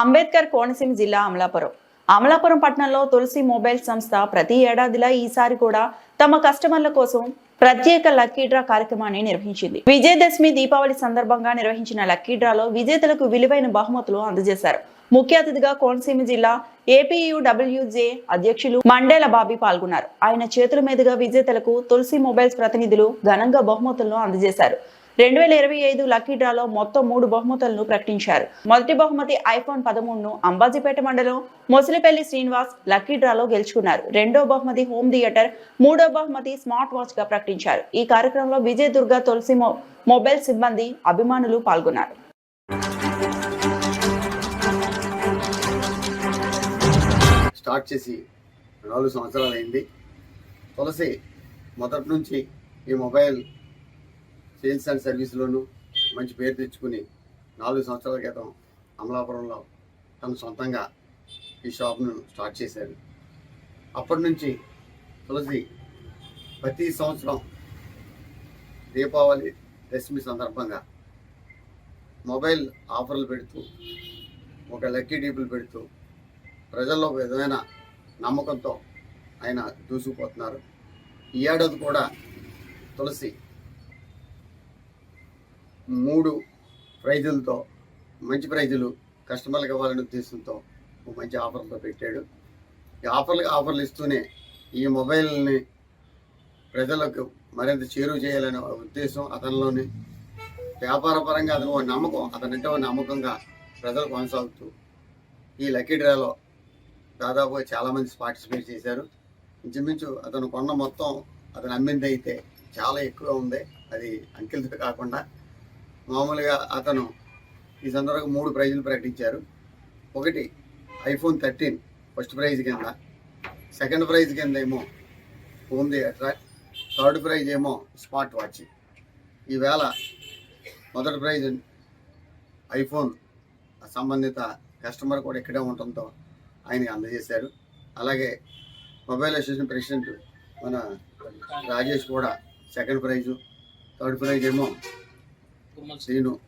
అంబేద్కర్ కోనసీమ జిల్లా అమలాపురం. అమలాపురం పట్టణంలో తులసి మొబైల్ సంస్థ ప్రతి ఏడాదిలా ఈసారి కూడా తమ కస్టమర్ల కోసం ప్రత్యేక లక్కీ డ్రా కార్యక్రమాన్ని నిర్వహించింది. విజయదశమి దీపావళి సందర్భంగా నిర్వహించిన లక్కీ డ్రాలో విజేతలకు విలువైన బహుమతులు అందజేశారు. ముఖ్య అతిథిగా కోనసీమ జిల్లా ఏపీయుడబ్ల్యూజే అధ్యక్షులు మండేల బాబీ పాల్గొన్నారు. ఆయన చేతుల మీదుగా విజేతలకు తులసి మొబైల్స్ ప్రతినిధులు ఘనంగా బహుమతులను అందజేశారు. రెండు వేల ఇరవై ఐదు లక్కీ డ్రాలో మొత్తం మూడు బహుమతులను ప్రకటించారు. మొదటి బహుమతి ఐఫోన్ పదమూడును అంబాజీపేట మండలం మొసలిపల్లి శ్రీనివాస్ లక్కీ డ్రాలో గెలుచుకున్నారు. రెండో బహుమతి హోమ్ థియేటర్ మూడో బహుమతి స్మార్ట్ వాచ్గా ప్రకటించారు. ఈ కార్యక్రమంలో విజయ్ దుర్గా తులసి మొబైల్ సిబ్బంది అభిమానులు పాల్గొన్నారు. స్టార్ట్ చేసి నాలుగు సంవత్సరాలు అయింది తులసి మొదటి నుంచి ఈ మొబైల్ సేల్స్ అండ్ సర్వీస్లోనూ మంచి పేరు తెచ్చుకుని నాలుగు సంవత్సరాల క్రితం అమలాపురంలో తను సొంతంగా ఈ షాప్ను స్టార్ట్ చేశారు. అప్పటి నుంచి తులసి ప్రతి సంవత్సరం దీపావళి దశమి సందర్భంగా మొబైల్ ఆఫర్లు పెడుతూ ఒక లక్కీ డీపులు పెడుతూ ప్రజల్లో ఒక విధమైన నమ్మకంతో ఆయన దూసుకుపోతున్నారు. ఈ ఏడాది కూడా తులసి మూడు ప్రైజులతో మంచి ప్రైజులు కస్టమర్లకు ఇవ్వాలనే ఉద్దేశంతో ఒక మంచి ఆఫర్లతో పెట్టాడు. ఈ ఆఫర్లకు ఆఫర్లు ఇస్తూనే ఈ మొబైల్ని ప్రజలకు మరింత చేరువ చేయాలనే ఉద్దేశం అతనిలోని. వ్యాపార పరంగా అతను ఒక నమ్మకం అతనంటే ఒక నమ్మకంగా ప్రజలు కొనసాగుతూ ఈ లక్కీ డ్రాలో దాదాపు చాలామంది పార్టిసిపేట్ చేశారు. ఇంచుమించు అతను కొన్న మొత్తం అతను అమ్మింది అయితే చాలా ఎక్కువ ఉంది. అది అంకెలతో కాకుండా మామూలుగా అతను ఈ సందర్భంగా మూడు ప్రైజులు ప్రకటించారు. ఒకటి ఐఫోన్ థర్టీన్ ఫస్ట్ ప్రైజ్ కింద. సెకండ్ ప్రైజ్ కింద ఏమో హోమ్ థియేటర్ థర్డ్ ప్రైజ్ ఏమో స్మార్ట్ వాచ్. ఈవేళ మొదటి ప్రైజ్ ఐఫోన్ సంబంధిత కస్టమర్ కూడా ఇక్కడే ఉండటంతో ఆయనకి అందజేశారు. అలాగే మొబైల్ అసోసియేషన్ ప్రెసిడెంట్ మన రాజేష్ కూడా సెకండ్ ప్రైజు థర్డ్ ప్రైజ్ ఏమో నేను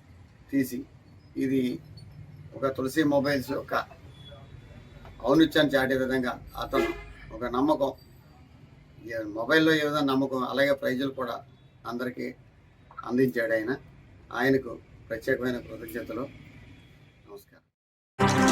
తీసి ఇది ఒక తులసి మొబైల్స్ యొక్క ఔన్నిత్యాన్ని చాటే విధంగా అతను ఒక నమ్మకం. మొబైల్లో ఏ విధంగా నమ్మకం అలాగే ప్రైజులు కూడా అందరికీ అందించాడు ఆయన. ఆయనకు ప్రత్యేకమైన కృతజ్ఞతలు. నమస్కారం.